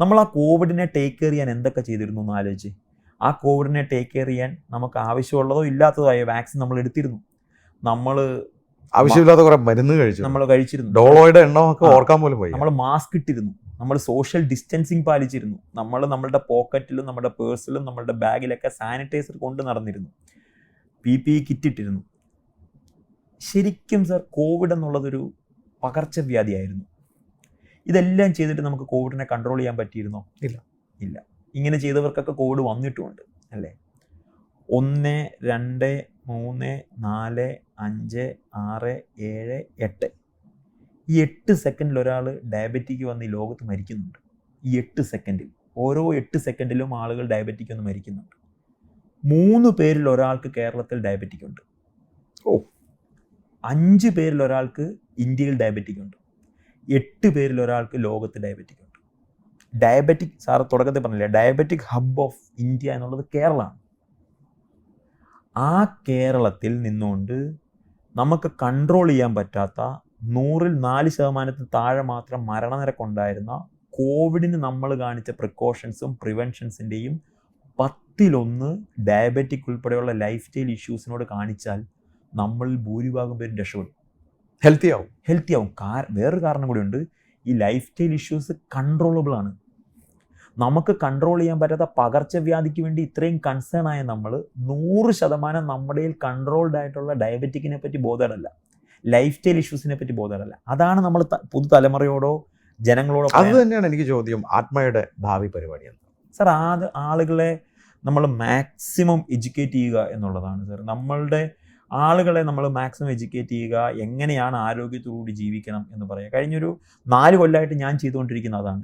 നമ്മൾ ആ കോവിഡിനെ ടേക്ക് കെയർ ചെയ്യാൻ എന്തൊക്കെ ചെയ്തിരുന്നു എന്ന് ആലോചിച്ച്. ആ കോവിഡിനെ ടേക്ക് കെയർ ചെയ്യാൻ നമുക്ക് ആവശ്യമുള്ളതോ ഇല്ലാത്തതോ ആയ വാക്സിൻ നമ്മൾ എടുത്തിരുന്നു. നമ്മൾ ആവശ്യമില്ലാത്ത കുറെ മരുന്ന് കഴിച്ചു. നമ്മൾ കഴിച്ചിരുന്നു. ഡോളോയുടെ എണ്ണമൊക്കെ. ഓർക്കാൻ പോലും പോയി നമ്മൾ മാസ്ക് ഇട്ടിരുന്നു. നമ്മൾ സോഷ്യൽ ഡിസ്റ്റൻസിങ് പാലിച്ചിരുന്നു. നമ്മൾ നമ്മളുടെ പോക്കറ്റിലും നമ്മുടെ പേഴ്സിലും നമ്മളുടെ ബാഗിലൊക്കെ സാനിറ്റൈസർ കൊണ്ട് നടന്നിരുന്നു. പി പി കിറ്റ് ഇട്ടിരുന്നു. ശരിക്കും സർ കോവിഡ് എന്നുള്ളതൊരു പകർച്ചവ്യാധിയായിരുന്നു. ഇതെല്ലാം ചെയ്തിട്ട് നമുക്ക് കോവിഡിനെ കൺട്രോൾ ചെയ്യാൻ പറ്റിയിരുന്നോ? ഇല്ല. ഇല്ല. ഇങ്ങനെ ചെയ്തവർക്കൊക്കെ കോവിഡ് വന്നിട്ടുമുണ്ട് അല്ലേ? ഒന്ന് രണ്ട് മൂന്ന് നാല് അഞ്ച് ആറ് ഏഴ് എട്ട്. ഈ എട്ട് സെക്കൻഡിൽ ഒരാൾ ഡയബറ്റിക്ക് വന്ന് ഈ ലോകത്ത് മരിക്കുന്നുണ്ട്. ഈ എട്ട് സെക്കൻഡിൽ ഓരോ എട്ട് സെക്കൻഡിലും ആളുകൾ ഡയബറ്റിക്ക് വന്ന് മരിക്കുന്നുണ്ട്. മൂന്ന് പേരിൽ ഒരാൾക്ക് കേരളത്തിൽ ഡയബറ്റിക് ഉണ്ട്. ഓ. അഞ്ച് പേരിൽ ഒരാൾക്ക് ഇന്ത്യയിൽ ഡയബറ്റിക് ഉണ്ട്. എട്ട് പേരിൽ ഒരാൾക്ക് ലോകത്ത് ഡയബറ്റിക് ഉണ്ട്. ഡയബറ്റിക് സാർ തുടക്കത്തിൽ പറഞ്ഞില്ലേ ഡയബറ്റിക് ഹബ് ഓഫ് ഇന്ത്യ എന്നുള്ളത് കേരളമാണ്. ആ കേരളത്തിൽ നിന്നുകൊണ്ട് നമുക്ക് കൺട്രോൾ ചെയ്യാൻ പറ്റാത്ത നൂറിൽ നാല് ശതമാനത്തിൽ താഴെ മാത്രം മരണനിരക്കുണ്ടായിരുന്ന കോവിഡിന് നമ്മൾ കാണിച്ച പ്രിക്കോഷൻസും പ്രിവെൻഷൻസിന്റെയും പത്തിലൊന്ന് ഡയബറ്റിക് ഉൾപ്പെടെയുള്ള ലൈഫ് സ്റ്റൈൽ ഇഷ്യൂസിനോട് കാണിച്ചാൽ നമ്മളിൽ ഭൂരിഭാഗം പേരും രക്ഷപ്പെടും. ഹെൽത്തി ആവും. ഹെൽത്തി ആവും. വേറൊരു കാരണം കൂടിയുണ്ട് ഈ ലൈഫ് സ്റ്റൈൽ ഇഷ്യൂസ് കൺട്രോളബിൾ ആണ്. നമുക്ക് കൺട്രോൾ ചെയ്യാൻ പറ്റാത്ത പകർച്ചവ്യാധിക്ക് വേണ്ടി ഇത്രയും കൺസേൺ ആയ നമ്മൾ നൂറ് ശതമാനം നമ്മുടെ കൺട്രോൾഡ് ആയിട്ടുള്ള ഡയബറ്റിക്കിനെ പറ്റി ബോധമല്ല ലൈഫ് സ്റ്റൈൽ ഇഷ്യൂസിനെ പറ്റി ബോധമല്ല അതാണ് നമ്മൾ പുതുതലമുറയോടോ ജനങ്ങളോടോ അത് തന്നെയാണ് എനിക്ക് ചോദ്യം. ആത്മയുടെ ഭാവി പരിപാടി എന്ന് സാർ ആ ആളുകളെ നമ്മൾ മാക്സിമം എഡ്യൂക്കേറ്റ് ചെയ്യുക എന്നുള്ളതാണ് സാർ. നമ്മളുടെ ആളുകളെ നമ്മൾ മാക്സിമം എഡ്യൂക്കേറ്റ് ചെയ്യുക എങ്ങനെയാണ് ആരോഗ്യത്തോടുകൂടി ജീവിക്കണം എന്ന് പറയുക. കഴിഞ്ഞൊരു നാല് കൊല്ലമായിട്ട് ഞാൻ ചെയ്തുകൊണ്ടിരിക്കുന്ന അതാണ്.